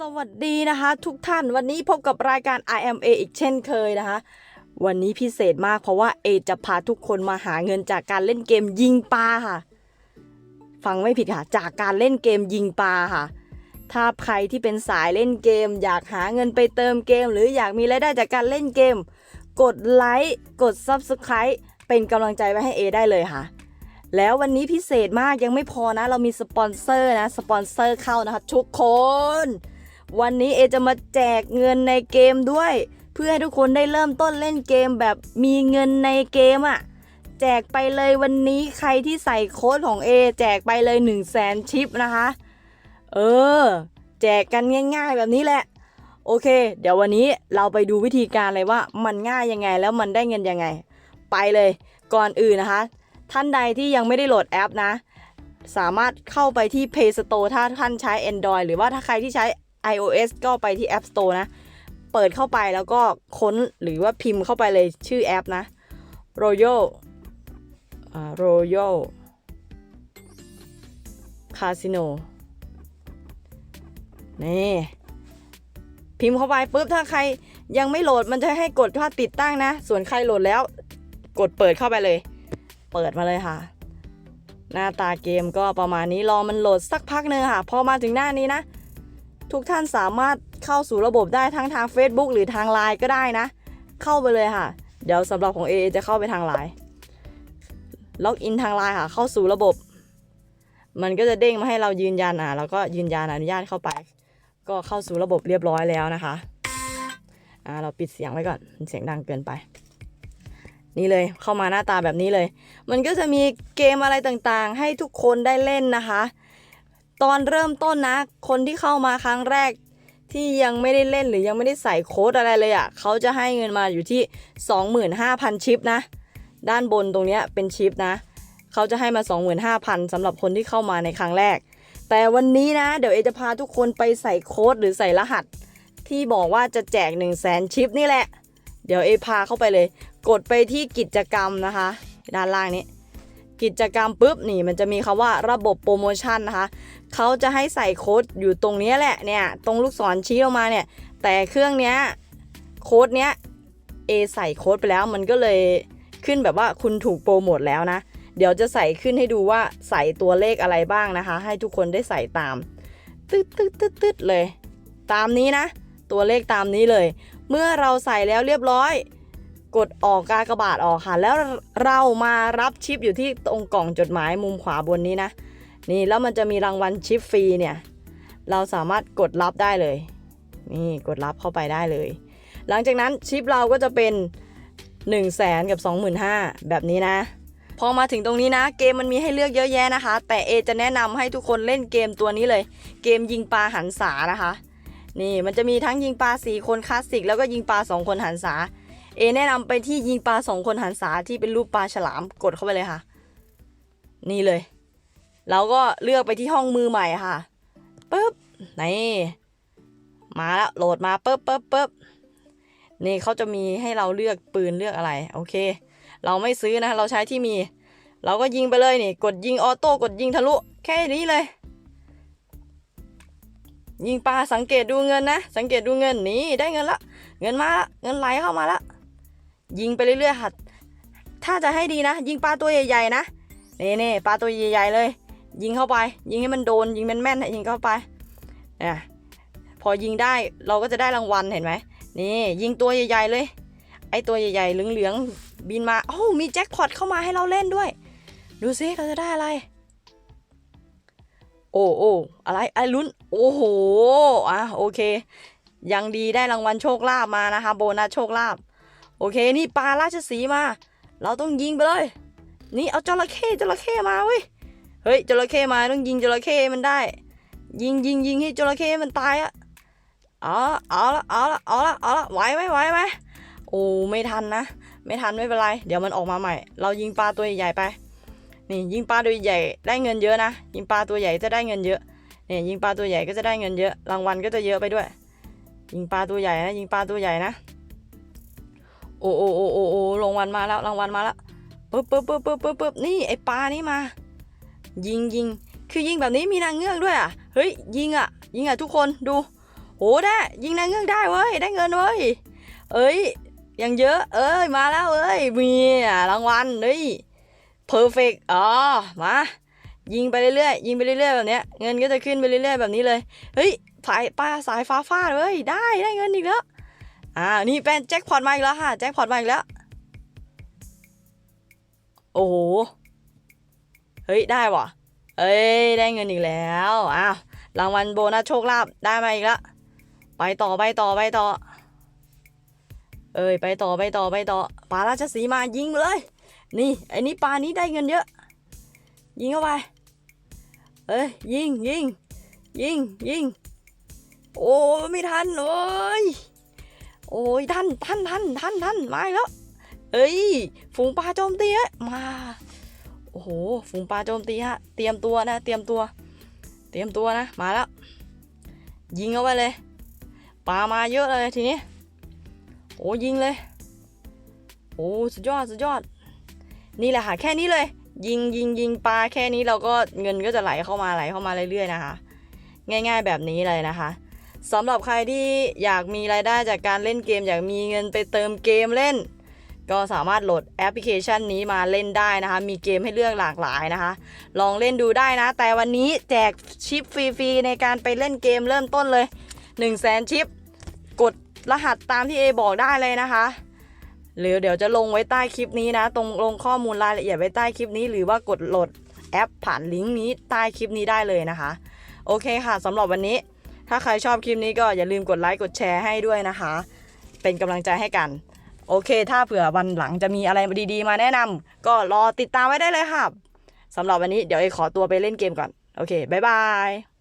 สวัสดีนะคะ ทุกท่านวันนี้พบกับรายการ IMA อีกเช่นเคยนะคะ วันนี้พิเศษมากเพราะว่าเอจะพาทุกคนมาหาเงินจากการเล่นเกมยิงปลาค่ะ ฟังไม่ผิดค่ะ จากการเล่นเกมยิงปลาค่ะ ถ้าใครที่เป็นสายเล่นเกม อยากหาเงินไปเติมเกม หรืออยากมีรายได้จากการเล่นเกม กดไลค์กด Subscribe เป็นกำลังใจไว้ให้เอได้เลยค่ะแล้ววันนี้พิเศษมากยังไม่พอนะ เรามีสปอนเซอร์นะ สปอนเซอร์เข้านะคะ ทุกคน วันนี้เอจะมาแจกเงินในเกมด้วย เพื่อให้ทุกคนได้เริ่มต้นเล่นเกมแบบมีเงินในเกมอะ่ะ แจกไปเลยวันนี้ใครที่ใส่โค้ดของ A แจกไปเลย 1 0 0 0 0แสนชิปนะคะ เออ แจกกันง่าย ๆ แบบนี้แหละ โอเค เดี๋ยววันนี้เราไปดูวิธีการเลยว่ามันง่ายยังไงแล้วมันได้เงินยังไง ไปเลยก่อนอื่นนะคะ ท่านใดที่ยังไม่ได้โหลดแอปนะสามารถเข้าไปที่ Play Store ถ้าท่านใช้ Android หรือว่าถ้าใครที่ใช้ iOS ก็ไปที่ App Store นะ เปิดเข้าไปแล้วก็ค้นหรือว่าพิมพ์เข้าไปเลยชื่อแอปนะ Royal Royal Casino นี่พิมพ์เข้าไปปุ๊บถ้าใครยังไม่โหลดมันจะให้กดว่าติดตั้งนะ ส่วนใครโหลดแล้ว กดเปิดเข้าไปเลย เปิดมาเลยค่ะ หน้าตาเกมก็ประมาณนี้รอมันโหลดสักพักหนึ่งค่ะ พอมาถึงหน้านี้นะ ทุกท่านสามารถเข้าสู่ระบบได้ทั้งทาง Facebook หรือทาง Line ก็ได้นะ เข้าไปเลยค่ะ เดี๋ยวสำหรับของ A จะเข้าไปทาง Line ล็อกอินทาง Line ค่ะ เข้าสู่ระบบ มันก็จะเด้งมาให้เรายืนยันอะแล้วก็ยืนยันอนุญาตเข้าไป ก็เข้าสู่ระบบเรียบร้อยแล้วนะคะอ่าเราปิดเสียงไว้ก่อนเสียงดังเกินไป นี่เลยเข้ามาหน้าตาแบบนี้เลย มันก็จะมีเกมอะไรต่างๆ ให้ทุกคนได้เล่นนะคะ ตอนเริ่มต้นนะ คนที่เข้ามาครั้งแรกที่ยังไม่ได้เล่นหรือยังไม่ได้ใส่โค้ดอะไรเลยอะ่ะเขาจะให้เงินมาอยู่ที่ 25,000 ชิปนะ ด้านบนตรงเนี้ยเป็นชิปนะ เขาจะให้มา 25,000สำหรับคนที่เข้ามาในครั้งแรก แต่วันนี้นะ เดี๋ยวเอจะพาทุกคนไปใส่โค้ดหรือใส่รหัส ที่บอกว่าจะแจก 1 0 0 0 0แสนชิปนี่แหละ เดี๋ยวเอพาเข้าไปเลย กดไปที่กิจกรรมนะคะ ด้านล่างนี้ กิจกรรมปุ๊บนี่มันจะมีคำว่าระบบโปรโมชั่นนะคะเขาจะให้ใส่โค้ดอยู่ตรงนี้แหละเนี่ยตรงลูกศรชี้ออกมาเนี่ยแต่เครื่องเนี้ยโค้ดเนี้ยเอใส่โค้ดไปแล้วมันก็เลยขึ้นแบบว่าคุณถูกโปรโมทแล้วนะ เดี๋ยวจะใส่ขึ้นให้ดูว่าใส่ตัวเลขอะไรบ้างนะคะ ให้ทุกคนได้ใส่ตามตึ๊ดตึ๊ดตึ๊ดตึ๊ดเลย ตามนี้นะ ตัวเลขตามนี้เลย เมื่อเราใส่แล้วเรียบร้อย กดออกกากระบาทออกค่ะ แล้วเรามารับชิปอยู่ที่ตรงกล่องจดหมายมุมขวาบนนี้นะ นี่แล้วมันจะมีรางวัลชิปฟรีเนี่ย เราสามารถกดรับได้เลย นี่กดรับเข้าไปได้เลย หลังจากนั้นชิปเราก็จะเป็น 1 0 0 0 0แสนกับ 25,000 แบบนี้นะ พอมาถึงตรงนี้นะ เกมมันมีให้เลือกเยอะแยะนะคะ แต่เอจะแนะนำให้ทุกคนเล่นเกมตัวนี้เลย เกมยิงปลาหันษานะคะ นี่มันจะมีทั้งยิงปลา4คนคลาสสิกแล้วก็ยิงปลา2คนหันษา เอแนะนำไปที่ยิงปลาสองคนหันษาที่เป็นรูปปลาฉลามกดเข้าไปเลยค่ะ นี่เลยเราก็เลือกไปที่ห้องมือใหม่ค่ะปึ๊บนี่มาแล้วโหลดมาปึ๊บปึ๊บปึ๊บนี่เขาจะมีให้เราเลือกปืนเลือกอะไร โอเค เราไม่ซื้อนะ เราใช้ที่มี เราก็ยิงไปเลยนี่ กดยิงออโต้กดยิงทะลุ แค่นี้เลย ยิงปลาสังเกตดูเงินนะ สังเกตดูเงินนี่ได้เงินละ เงินมาละเงินไหลเข้ามาละ ยิงไปเรื่อยๆค่ะ ถ้าจะให้ดีนะ ยิงปลาตัวใหญ่ๆนะเน่ๆปลาตัวใหญ่ๆเลย ยิงเข้าไป ยิงให้มันโดนยิงแม่นๆยิงเข้าไปเนี่ยพอยิงได้เราก็จะได้รางวัลเห็นไหมนี่ยิงตัวใหญ่ๆเลย ไอตัวใหญ่ๆเหลืองๆบินมาโอ้มีแจ็คพอตเข้ามาให้เราเล่นด้วย ดูซิเราจะได้อะไร โอ้โอ้อะไรไอลุ้นโอ้โหอะโอเค ยังดีได้รางวัลโชคลาภมานะคะ โบนัสโชคลาภ โอเคนี่ปลาราชสีมา เราต้องยิงไปเลย นี่เอาจระเข้จระเข้มาเว้ยเฮ้ยจระเข้มาต้องยิงจระเข้มันได้ ยิงยิงยิงให้จระเข้มันตายอะเอาละเอาละเอาละเอาละเอาละไหวไหมไหวไหมโอ้ไม่ทันนะ ไม่ทันไม่เป็นไร เดี๋ยวมันออกมาใหม่ เรายิงปลาตัวใหญ่ไปนี่ยิงปลาตัวใหญ่ได้เงินเยอะนะยิงปลาตัวใหญ่จะได้เงินเยอะเนี่ยยิงปลาตัวใหญ่ก็จะได้เงินเยอะรางวัลก็จะเยอะไปด้วย ยิงปลาตัวใหญ่นะยิงปลาตัวใหญ่นะ โอ้โอ้โอ้โอ้โอ้รางวัลมาแล้วรางวัลมาแล้วปึ๊บปึ๊บปึ๊บปึ๊บปึ๊บปึ๊บนี่ไอปลานี่มา ยิงยิงคือยิงแบบนี้มีนางเงือกด้วยอะเฮ้ยยิงอะ ยิงอะทุกคนดูโหได้ยิงนางเงือกได้เว้ยได้เงินเว้ยเอ้ยยังเยอะเอ้ยมาแล้วเอ้ยมีอะรางวัลเฮ้ยเพอร์เฟกอ๋อมายิงไปเรื่อยๆยิงไปเรื่อยๆแบบเนี้ยเงินก็จะขึ้นไปเรื่อยๆแบบนี้เลยเฮ้ยสายปลาสายฟ้าฟาดเว้ยได้ได้เงินอีกแล้ว อ่า นี่เป็นแจ็คพอตมาอีกแล้วค่ะ แจ็คพอตมาอีกแล้ว โอ้โห เฮ้ย ได้ว่ะ เอ้ย ได้เงินอีกแล้ว อ้าว รางวัลโบนัสโชคลาภได้มาอีกแล้ว ไปต่อ ไปต่อ ไปต่อ เอ้ย ไปต่อ ไปต่อ ไปต่อ ปลาราชสีมายิงเลย นี่ ไอ้นี่ปลานี้ได้เงินเยอะ ยิงเข้าไป เอ้ย ยิง ยิง ยิง ยิง โอ้ ไม่ทันเลย โอ้ยทันทันทันทันทันมาแล้วเอ้ย ฝูงปลาโจมตีฮะมา โอ้โห ฝูงปลาโจมตีฮะ เตรียมตัวนะ เตรียมตัว เตรียมตัวนะ มาแล้ว ยิงเข้าไปเลย ปลามาเยอะเลยทีนี้ โอ้ยิงเลย โอ้สุดยอดสุดยอด นี่แหละค่ะ แค่นี้เลย ยิงยิงยิงปลาแค่นี้เราก็เงินก็จะไหลเข้ามาไหลเข้ามาเรื่อยๆนะคะ ง่าย ๆ แบบนี้เลยนะคะ สำหรับใครที่อยากมีรายได้จากการเล่นเกม อยากมีเงินไปเติมเกมเล่น ก็สามารถโหลดแอปพลิเคชันนี้มาเล่นได้นะคะ มีเกมให้เลือกหลากหลายนะคะ ลองเล่นดูได้นะ แต่วันนี้แจกชิปฟรีๆในการไปเล่นเกมเริ่มต้นเลย 1 0 0 0 0แสนชิป กดรหัสตามที่เอบอกได้เลยนะคะ หรือเดี๋ยวจะลงไว้ใต้คลิปนี้นะ ตรงลงข้อมูลรายละเอียดไว้ใต้คลิปนี้ หรือว่ากดโหลดแอปผ่านลิงก์นี้ใต้คลิปนี้ได้เลยนะคะ โอเคค่ะสำหรับวันนี้ ถ้าใครชอบคลิปนี้ก็อย่าลืมกดไลค์กดแชร์ให้ด้วยนะคะ เป็นกำลังใจให้กัน โอเค ถ้าเผื่อวันหลังจะมีอะไรดีๆ มาแนะนำก็รอติดตามไว้ได้เลยค่ะสำหรับวันนี้เดี๋ยวเอขอตัวไปเล่นเกมก่อน โอเค บ๊ายบาย